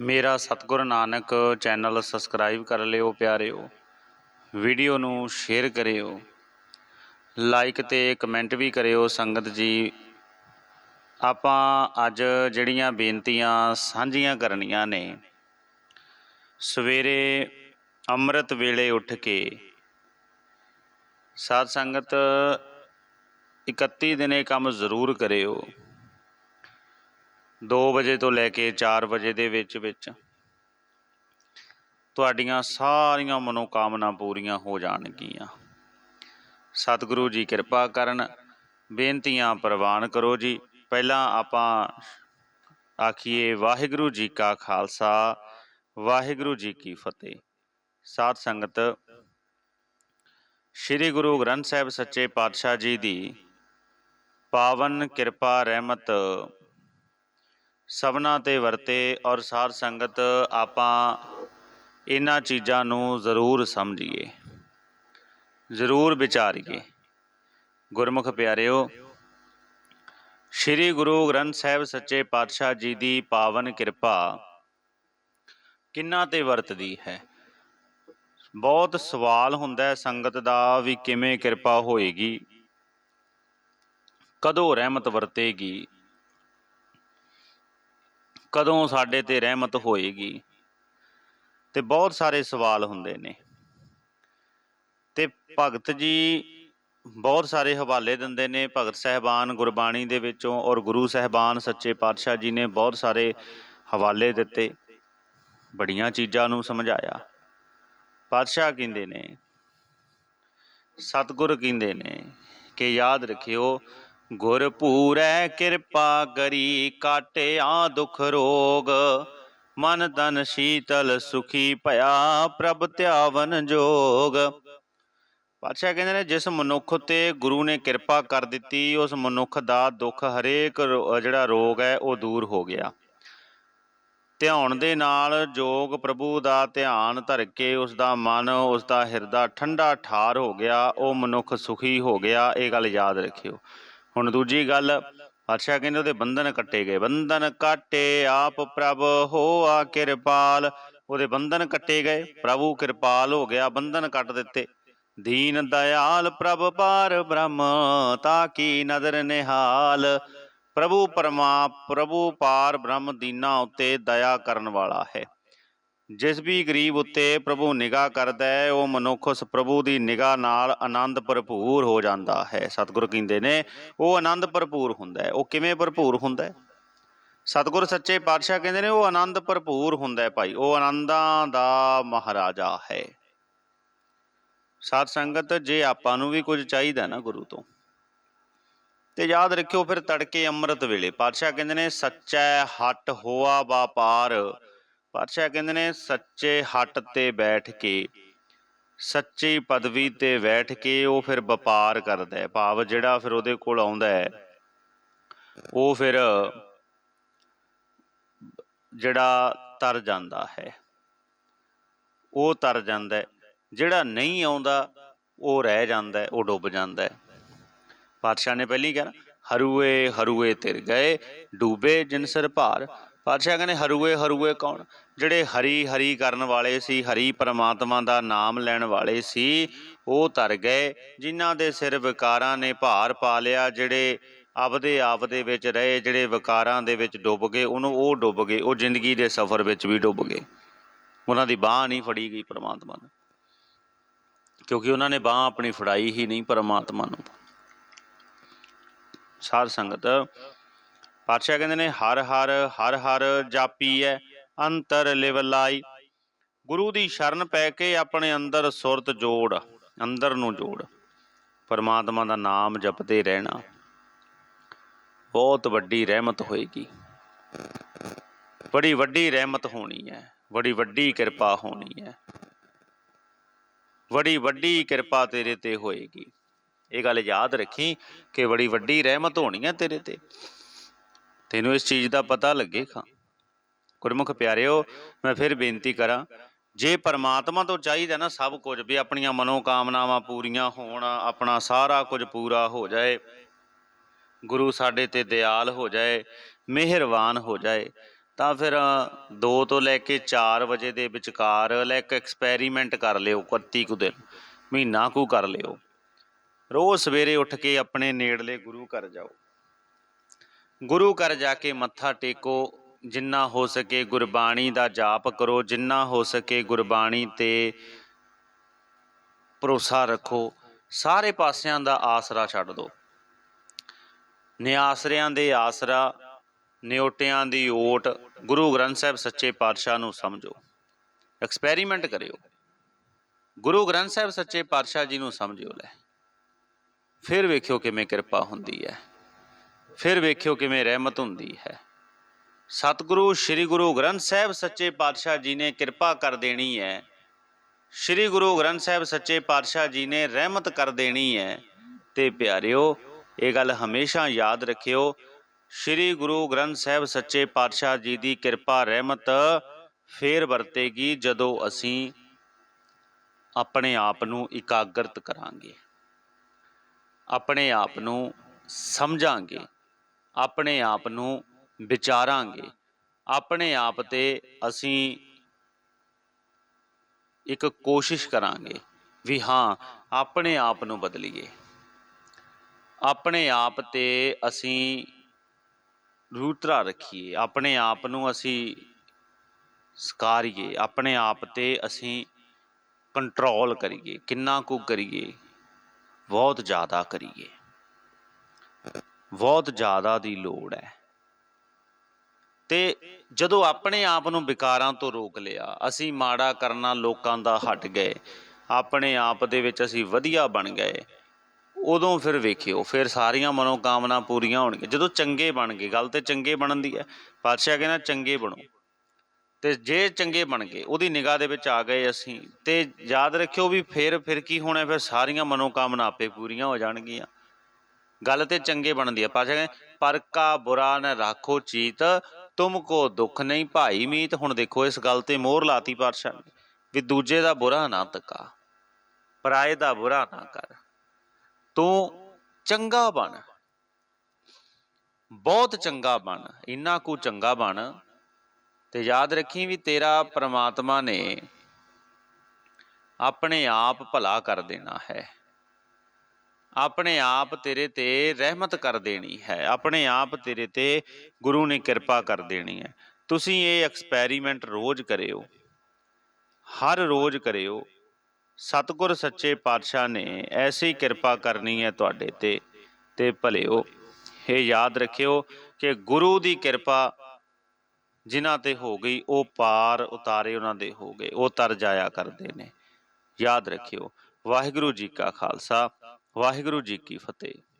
ਮੇਰਾ ਸਤਿਗੁਰ Nanak channel subscribe ਕਰ ਲਿਓ ਪਿਆਰਿਓ। ਵੀਡੀਓ ਨੂੰ ਸ਼ੇਅਰ ਕਰਿਓ। ਲਾਈਕ ਤੇ ਕਮੈਂਟ ਵੀ ਕਰਿਓ ਸੰਗਤ ਜੀ। ਆਪਾਂ ਅੱਜ ਜਿਹੜੀਆਂ ਬੇਨਤੀਆਂ ਸਾਂਝੀਆਂ ਕਰਨੀਆਂ ਨੇ, ਸਵੇਰੇ ਅੰਮ੍ਰਿਤ ਵੇਲੇ ਉੱਠ ਕੇ ਸਾਧ ਸੰਗਤ 31 ਦਿਨੇ ਕੰਮ ਜ਼ਰੂਰ ਕਰਿਓ। 2 ਵਜੇ ਤੋਂ ਲੈ ਕੇ 4 ਵਜੇ ਦੇ ਵਿੱਚ ਵਿੱਚ ਤੁਹਾਡੀਆਂ ਸਾਰੀਆਂ ਮਨੋਕਾਮਨਾ ਪੂਰੀਆਂ ਹੋ ਜਾਣਗੀਆਂ। ਸਤਿਗੁਰੂ ਜੀ ਕਿਰਪਾ ਕਰਨ, ਬੇਨਤੀਆਂ ਪ੍ਰਵਾਨ ਕਰੋ ਜੀ। ਪਹਿਲਾਂ ਆਪਾਂ ਆਖੀਏ, ਵਾਹਿਗੁਰੂ ਜੀ ਕਾ ਖਾਲਸਾ, ਵਾਹਿਗੁਰੂ ਜੀ ਕੀ ਫਤਿਹ। ਸਾਧ ਸੰਗਤ, ਸ੍ਰੀ ਗੁਰੂ ਗ੍ਰੰਥ ਸਾਹਿਬ ਸੱਚੇ ਪਾਤਸ਼ਾਹ ਜੀ ਦੀ ਪਾਵਨ ਕਿਰਪਾ, ਰਹਿਮਤ ਸਭਨਾ ਤੇ ਵਰਤੇ ਔਰ ਸਾਧ ਸੰਗਤ ਆਪਾਂ ਇਹਨਾਂ ਚੀਜ਼ਾਂ ਨੂੰ ਜ਼ਰੂਰ ਸਮਝੀਏ। ਜ਼ਰੂਰ ਵਿਚਾਰੀਏ। ਗੁਰਮੁਖ ਪਿਆਰਿਓ, ਸ੍ਰੀ ਗੁਰੂ ਗ੍ਰੰਥ ਸਾਹਿਬ ਸੱਚੇ ਪਾਤਸ਼ਾਹ ਜੀ ਦੀ ਪਾਵਨ ਕਿਰਪਾ ਕਿੰਨਾ ਤੇ ਵਰਤਦੀ ਹੈ? ਬਹੁਤ ਸਵਾਲ ਹੁੰਦਾ ਹੈ ਸੰਗਤ ਦਾ ਵੀ ਕਿਵੇਂ ਕਿਰਪਾ ਹੋਏਗੀ, ਕਦੋਂ ਰਹਿਮਤ ਵਰਤੇਗੀ ਕਦੋਂ ਸਾਡੇ ਤੇ ਰਹਿਮਤ ਹੋਏਗੀ? ਤੇ ਬਹੁਤ ਸਾਰੇ ਸਵਾਲ ਹੁੰਦੇ ਨੇ। ਤੇ ਭਗਤ ਜੀ ਬਹੁਤ ਸਾਰੇ ਹਵਾਲੇ ਦਿੰਦੇ ਨੇ। ਭਗਤ ਸਹਿਬਾਨ ਗੁਰਬਾਣੀ ਦੇ ਵਿੱਚੋਂ ਔਰ ਗੁਰੂ ਸਹਿਬਾਨ ਸੱਚੇ ਪਾਤਸ਼ਾਹ ਜੀ ਨੇ ਬਹੁਤ ਸਾਰੇ ਹਵਾਲੇ ਦਿੱਤੇ। ਬੜੀਆਂ ਚੀਜ਼ਾਂ ਨੂੰ ਸਮਝਾਇਆ। ਪਾਤਸ਼ਾਹ ਕਹਿੰਦੇ ਨੇ, ਸਤਿਗੁਰ ਕਹਿੰਦੇ ਨੇ ਕਿ ਯਾਦ ਰੱਖਿਓ ਗੁਰ ਪੂਰੈ ਕਿਰਪਾ ਕਰੀ ਕਾਟਿਆ ਦੁਖ ਰੋਗ। ਮਨ ਤਨ ਸ਼ੀਤਲ ਸੁਖੀ ਭਇਆ ਪ੍ਰਭ ਧਿਆਵਨ ਜੋਗ। ਪਾਤਸ਼ਾਹ ਕਹਿੰਦੇ ਨੇ, ਜਿਸ ਮਨੁੱਖ ਤੇ ਗੁਰੂ ਨੇ ਕਿਰਪਾ ਕਰ ਦਿੱਤੀ, ਉਸ ਮਨੁੱਖ ਦਾ ਦੁੱਖ ਹਰੇਕ ਜਿਹੜਾ ਰੋਗ ਹੈ, ਉਹ ਦੂਰ ਹੋ ਗਿਆ। ਧਿਆਉਣ ਦੇ ਨਾਲ ਜੋਗ ਪ੍ਰਭੂ ਦਾ ਧਿਆਨ ਧਰ ਕੇ ਉਸ ਦਾ ਮਨ, ਉਸ ਦਾ ਹਿਰਦਾ ਠੰਡਾ ਠਾਰ ਹੋ ਗਿਆ, ਉਹ ਮਨੁੱਖ ਸੁਖੀ ਹੋ ਗਿਆ, ਇਹ ਗੱਲ ਯਾਦ ਰੱਖਿਓ। ਹੁਣ ਦੂਜੀ ਗੱਲ, ਪਾਤਸ਼ਾਹ ਕਹਿੰਦੇ ਉਹਦੇ ਬੰਧਨ ਕੱਟੇ ਗਏ। ਬੰਧਨ ਕਾਟੇ ਆਪ ਪ੍ਰਭ ਹੋਆ ਕਿਰਪਾਲ। ਉਹਦੇ ਬੰਧਨ ਕੱਟੇ ਗਏ। ਪ੍ਰਭੂ ਕਿਰਪਾਲ ਹੋ ਗਿਆ, ਬੰਧਨ ਕੱਟ ਦਿੱਤੇ। ਦੀਨ ਦਇਆਲ ਪ੍ਰਭ ਪਾਰ ਬ੍ਰਹਮ, ਤਾ ਕੀ ਨਦਰ ਨਿਹਾਲ। ਪ੍ਰਭੂ ਪਰਮਾ, ਪ੍ਰਭੂ ਪਾਰ ਬ੍ਰਹਮ ਦੀਨਾ ਉੱਤੇ ਦਇਆ ਕਰਨ ਵਾਲਾ ਹੈ। ਜਿਸ ਵੀ ਗਰੀਬ ਉੱਤੇ ਪ੍ਰਭੂ ਨਿਗਾਹ ਕਰਦਾ ਹੈ, ਉਹ ਮਨੁੱਖ ਉਸ ਪ੍ਰਭੂ ਦੀ ਨਿਗਾਹ ਨਾਲ ਆਨੰਦ ਭਰਪੂਰ ਹੋ ਜਾਂਦਾ ਹੈ। ਸਤਿਗੁਰ ਕਹਿੰਦੇ ਨੇ, ਉਹ ਆਨੰਦ ਭਰਪੂਰ ਹੁੰਦਾ ਹੈ। ਉਹ ਕਿਵੇਂ ਭਰਪੂਰ ਹੁੰਦਾ ਹੈ? ਸਤਿਗੁਰ ਸੱਚੇ ਪਾਤਸ਼ਾਹ ਕਹਿੰਦੇ ਨੇ, ਉਹ ਆਨੰਦ ਭਰਪੂਰ ਹੁੰਦਾ ਹੈ ਭਾਈ। ਉਹ ਆਨੰਦਾਂ ਦਾ ਮਹਾਰਾਜਾ ਹੈ। ਸਾਧ ਸੰਗਤ, ਜੇ ਆਪਾਂ ਨੂੰ ਵੀ ਕੁਝ ਚਾਹੀਦਾ ਨਾ ਗੁਰੂ ਤੋਂ, ਤੇ ਯਾਦ ਰੱਖਿਓ ਫਿਰ ਤੜਕੇ ਅੰਮ੍ਰਿਤ ਵੇਲੇ। ਪਾਤਸ਼ਾਹ ਕਹਿੰਦੇ ਨੇ, ਸੱਚਾ ਹੱਟ ਹੋਆ ਵਾਪਾਰ ਪਾਤਸ਼ਾਹ ਕਹਿੰਦੇ ਨੇ, ਸੱਚੇ ਹੱਟ ਤੇ ਬੈਠ ਕੇ, ਸੱਚੀ ਪਦਵੀ ਤੇ ਬੈਠ ਕੇ ਉਹ ਫਿਰ ਵਪਾਰ ਕਰਦਾ ਹੈ। ਭਾਵ ਜਿਹੜਾ ਫਿਰ ਉਹਦੇ ਕੋਲ ਆਉਂਦਾ ਹੈ, ਉਹ ਫਿਰ ਜਿਹੜਾ ਤਰ ਜਾਂਦਾ ਹੈ, ਉਹ ਤਰ ਜਾਂਦਾ ਹੈ। ਜਿਹੜਾ ਨਹੀਂ ਆਉਂਦਾ, ਉਹ ਰਹਿ ਜਾਂਦਾ ਹੈ, ਉਹ ਡੁੱਬ ਜਾਂਦਾ ਹੈ। ਪਾਤਸ਼ਾਹ ਨੇ ਪਹਿਲੀ ਕਿਹਾ ਹਰੂਏ ਹਰੂਏ ਤਿਰ ਗਏ, ਡੂਬੇ ਜਿਨ ਭਾਰ ਪਾਤਸ਼ਾਹ ਕਹਿੰਦੇ, ਹਰੂਏ ਹਰੂਏ ਕੌਣ? ਜਿਹੜੇ ਹਰੀ ਹਰੀ ਕਰਨ ਵਾਲੇ ਸੀ, ਹਰੀ ਪਰਮਾਤਮਾ ਦਾ ਨਾਮ ਲੈਣ ਵਾਲੇ ਸੀ, ਉਹ ਤਰ ਗਏ। ਜਿਨ੍ਹਾਂ ਦੇ ਸਿਰ ਵਿਕਾਰਾਂ ਨੇ ਭਾਰ ਪਾ ਲਿਆ, ਜਿਹੜੇ ਆਪਦੇ ਆਪ ਦੇ ਵਿੱਚ ਰਹੇ, ਜਿਹੜੇ ਵਿਕਾਰਾਂ ਦੇ ਵਿੱਚ ਡੁੱਬ ਗਏ, ਉਹਨੂੰ ਉਹ ਡੁੱਬ ਗਏ, ਉਹ ਜ਼ਿੰਦਗੀ ਦੇ ਸਫ਼ਰ ਵਿੱਚ ਵੀ ਡੁੱਬ ਗਏ। ਉਹਨਾਂ ਦੀ ਬਾਹ ਨਹੀਂ ਫੜੀ ਗਈ ਪਰਮਾਤਮਾ ਨੇ, ਕਿਉਂਕਿ ਉਹਨਾਂ ਨੇ ਬਾਹ ਆਪਣੀ ਫੜਾਈ ਹੀ ਨਹੀਂ ਪਰਮਾਤਮਾ ਨੂੰ। ਸਾਧ ਸੰਗਤ ਪਾਤਸ਼ਾਹ ਕਹਿੰਦੇ ਨੇ, ਹਰ ਹਰ ਹਰ ਹਰ ਜਾਪੀ ਹੈ ਅੰਤਰ ਲਿਵ ਗੁਰੂ ਦੀ ਸ਼ਰਨ ਪੈ ਕੇ ਆਪਣੇ ਅੰਦਰ ਸੁਰਤ ਜੋੜ, ਅੰਦਰ ਨੂੰ ਜੋੜ। ਪਰਮਾਤਮਾ ਦਾ ਨਾਮ ਜਪਦੇ ਰਹਿਣਾ, ਬਹੁਤ ਵੱਡੀ ਰਹਿਮਤ ਹੋਏਗੀ। ਬੜੀ ਵੱਡੀ ਰਹਿਮਤ ਹੋਣੀ ਹੈ ਬੜੀ ਵੱਡੀ ਕਿਰਪਾ ਹੋਣੀ ਹੈ ਬੜੀ ਵੱਡੀ ਕਿਰਪਾ ਤੇਰੇ ਤੇ ਹੋਏਗੀ। ਇਹ ਗੱਲ ਯਾਦ ਰੱਖੀ ਕਿ ਬੜੀ ਵੱਡੀ ਰਹਿਮਤ ਹੋਣੀ ਹੈ ਤੇਰੇ ਤੇ। ਤੈਨੂੰ ਇਸ ਚੀਜ਼ ਦਾ ਪਤਾ ਲੱਗੇਗਾ ਗੁਰਮੁਖ ਪਿਆਰਿਓ, ਮੈਂ ਫਿਰ ਬੇਨਤੀ ਕਰਾਂ, ਜੇ ਪਰਮਾਤਮਾ ਤੋਂ ਚਾਹੀਦਾ ਨਾ ਸਭ ਕੁਝ ਵੀ ਆਪਣੀਆਂ ਮਨੋਕਾਮਨਾਵਾਂ ਪੂਰੀਆਂ ਹੋਣ, ਆਪਣਾ ਸਾਰਾ ਕੁਝ ਪੂਰਾ ਹੋ ਜਾਏ, ਗੁਰੂ ਸਾਡੇ ਤੇ ਦਿਆਲ ਹੋ ਜਾਏ, ਮਿਹਰਬਾਨ ਹੋ ਜਾਏ, ਤਾਂ ਫਿਰ 2 ਤੋਂ ਲੈ ਕੇ 4 ਵਜੇ ਦੇ ਵਿਚਕਾਰ ਲੈ ਇੱਕ ਐਕਸਪੈਰੀਮੈਂਟ ਕਰ ਲਿਓ 31 ਕੁ ਦਿਨ, ਮਹੀਨਾ ਕੁ ਕਰ ਲਿਓ। ਰੋਜ਼ ਸਵੇਰੇ ਉੱਠ ਕੇ ਆਪਣੇ ਨੇੜਲੇ ਗੁਰੂ ਘਰ ਜਾਓ। ਗੁਰੂ ਘਰ ਜਾ ਕੇ ਮੱਥਾ ਟੇਕੋ, ਜਿੰਨਾ ਹੋ ਸਕੇ ਗੁਰਬਾਣੀ ਦਾ ਜਾਪ ਕਰੋ, ਜਿੰਨਾ ਹੋ ਸਕੇ ਗੁਰਬਾਣੀ ਤੇ ਭਰੋਸਾ ਰੱਖੋ, ਸਾਰੇ ਪਾਸਿਆਂ ਦਾ ਆਸਰਾ ਛੱਡ ਦਿਓ ਨਿਆਸਰਿਆਂ ਦੇ ਆਸਰਾ, ਨਿਉਟਿਆਂ ਦੀ ਓਟ, ਗੁਰੂ ਗ੍ਰੰਥ ਸਾਹਿਬ ਸੱਚੇ ਪਾਤਸ਼ਾਹ ਨੂੰ ਸਮਝੋ। ਐਕਸਪੈਰੀਮੈਂਟ ਕਰਿਓ। ਗੁਰੂ ਗ੍ਰੰਥ ਸਾਹਿਬ ਸੱਚੇ ਪਾਤਸ਼ਾਹ ਜੀ ਨੂੰ ਸਮਝਿਓ ਲੈ। ਫਿਰ ਵੇਖਿਓ ਕਿਵੇਂ ਕਿਰਪਾ ਹੁੰਦੀ ਹੈ। ਫਿਰ ਵੇਖਿਓ ਕਿਵੇਂ ਰਹਿਮਤ ਹੁੰਦੀ ਹੈ। ਸਤਿਗੁਰੂ, ਸ੍ਰੀ ਗੁਰੂ ਗ੍ਰੰਥ ਸਾਹਿਬ ਸੱਚੇ ਪਾਤਸ਼ਾਹ ਜੀ ਨੇ ਕਿਰਪਾ ਕਰ ਦੇਣੀ ਹੈ। ਸ੍ਰੀ ਗੁਰੂ ਗ੍ਰੰਥ ਸਾਹਿਬ ਸੱਚੇ ਪਾਤਸ਼ਾਹ ਜੀ ਨੇ ਰਹਿਮਤ ਕਰ ਦੇਣੀ ਹੈ। ਤੇ ਪਿਆਰਿਓ, ਇਹ ਗੱਲ ਹਮੇਸ਼ਾ ਯਾਦ ਰੱਖਿਓ, ਸ੍ਰੀ ਗੁਰੂ ਗ੍ਰੰਥ ਸਾਹਿਬ ਸੱਚੇ ਪਾਤਸ਼ਾਹ ਜੀ ਦੀ ਕਿਰਪਾ, ਰਹਿਮਤ ਫੇਰ ਵਰਤੇਗੀ ਜਦੋਂ ਅਸੀਂ ਆਪਣੇ ਆਪ ਨੂੰ ਇਕਾਗਰਤ ਕਰਾਂਗੇ। ਆਪਣੇ ਆਪ ਨੂੰ ਸਮਝਾਂਗੇ। ਆਪਣੇ ਆਪ ਨੂੰ ਵਿਚਾਰਾਂਗੇ। ਆਪਣੇ ਆਪ ਤੇ ਅਸੀਂ ਇੱਕ ਕੋਸ਼ਿਸ਼ ਕਰਾਂਗੇ ਵੀ ਹਾਂ, ਆਪਣੇ ਆਪ ਨੂੰ ਬਦਲੀਏ। ਆਪਣੇ ਆਪ ਤੇ ਅਸੀਂ ਰੂਤਰਾ ਰੱਖੀਏ। ਆਪਣੇ ਆਪ ਨੂੰ ਅਸੀਂ ਸਕਾਰੀਏ। ਆਪਣੇ ਆਪ ਤੇ ਅਸੀਂ ਕੰਟਰੋਲ ਕਰੀਏ। ਕਿੰਨਾ ਕੁ ਕਰੀਏ, ਬਹੁਤ ਜ਼ਿਆਦਾ ਕਰੀਏ। ਬਹੁਤ ਜ਼ਿਆਦਾ ਦੀ ਲੋੜ ਹੈ। ਤੇ ਜਦੋਂ ਆਪਣੇ ਆਪ ਨੂੰ ਵਿਕਾਰਾਂ ਤੋਂ ਰੋਕ ਲਿਆ, ਅਸੀਂ ਮਾੜਾ ਕਰਨਾ ਲੋਕਾਂ ਦਾ ਹਟ ਗਏ। ਆਪਣੇ ਆਪ ਦੇ ਵਿੱਚ ਅਸੀਂ ਵਧੀਆ ਬਣ ਗਏ। ਉਦੋਂ ਫਿਰ ਵੇਖਿਓ, ਫਿਰ ਸਾਰੀਆਂ ਮਨੋਕਾਮਨਾ ਪੂਰੀਆਂ ਹੋਣਗੀਆਂ। ਜਦੋਂ ਚੰਗੇ ਬਣ ਗਏ, ਗੱਲ ਤੇ ਚੰਗੇ ਬਣਨ ਦੀ ਹੈ। ਪਾਤਸ਼ਾਹ ਕਹਿੰਦਾ ਚੰਗੇ ਬਣੋ। ਤੇ ਜੇ ਚੰਗੇ ਬਣ ਗਏ, ਉਹਦੀ ਨਿਗਾਹ ਦੇ ਵਿੱਚ ਆ ਗਏ ਅਸੀਂ। ਤੇ ਯਾਦ ਰੱਖਿਓ ਵੀ ਫਿਰ ਫਿਰ ਕੀ ਹੋਣਾ, ਫਿਰ ਸਾਰੀਆਂ ਮਨੋਕਾਮਨਾ ਆਪੇ ਪੂਰੀਆਂ ਹੋ ਜਾਣਗੀਆਂ। ਗੱਲ ਤੇ ਚੰਗੇ ਬਣਦੀ ਆ। ਪਾਸ਼ਾ ਕਹਿੰਦੇ, ਪਰ ਕਾ ਬੁਰਾ ਨਾ ਰੱਖੋ ਚੀਤ, ਤੁਮ ਕੋ ਦੁੱਖ ਨਹੀਂ ਭਾਈ ਮੀਤ। ਹੁਣ ਦੇਖੋ, ਇਸ ਗੱਲ ਤੇ ਮੋਹਰ ਲਾਤੀ ਪਾਤਸ਼ਾਹ ਨੇ ਵੀ ਦੂਜੇ ਦਾ ਬੁਰਾ ਨਾ ਤੱਕਾ, ਪਰਾਏ ਦਾ ਬੁਰਾ ਨਾ ਕਰ। ਤੂੰ ਚੰਗਾ ਬਣ। ਬਹੁਤ ਚੰਗਾ ਬਣ। ਇੰਨਾ ਕੁ ਚੰਗਾ ਬਣ। ਤੇ ਯਾਦ ਰੱਖੀ ਵੀ ਤੇਰਾ ਪ੍ਰਮਾਤਮਾ ਨੇ ਆਪਣੇ ਆਪ ਭਲਾ ਕਰ ਦੇਣਾ ਹੈ। ਆਪਣੇ ਆਪ ਤੇਰੇ ਤੇ ਰਹਿਮਤ ਕਰ ਦੇਣੀ ਹੈ। ਆਪਣੇ ਆਪ ਤੇਰੇ ਤੇ ਗੁਰੂ ਨੇ ਕਿਰਪਾ ਕਰ ਦੇਣੀ ਹੈ। ਤੁਸੀਂ ਇਹ ਐਕਸਪੈਰੀਮੈਂਟ ਰੋਜ਼ ਕਰਿਓ। ਹਰ ਰੋਜ਼ ਕਰਿਓ। ਸਤਿਗੁਰ ਸੱਚੇ ਪਾਤਸ਼ਾਹ ਨੇ ਐਸੀ ਕਿਰਪਾ ਕਰਨੀ ਹੈ ਤੁਹਾਡੇ ਤੇ ਤੇ ਭਲਿਓ, ਇਹ ਯਾਦ ਰੱਖਿਓ ਕਿ ਗੁਰੂ ਦੀ ਕਿਰਪਾ ਜਿਨ੍ਹਾਂ ਤੇ ਹੋ ਗਈ, ਉਹ ਪਾਰ ਉਤਾਰੇ ਉਹਨਾਂ ਦੇ ਹੋ ਗਏ। ਉਹ ਤਰ ਜਾਇਆ ਕਰਦੇ ਨੇ। ਯਾਦ ਰੱਖਿਓ। ਵਾਹਿਗੁਰੂ ਜੀ ਕਾ ਖਾਲਸਾ। ਵਾਹਿਗੁਰੂ ਜੀ ਕੀ ਫਤਿਹ।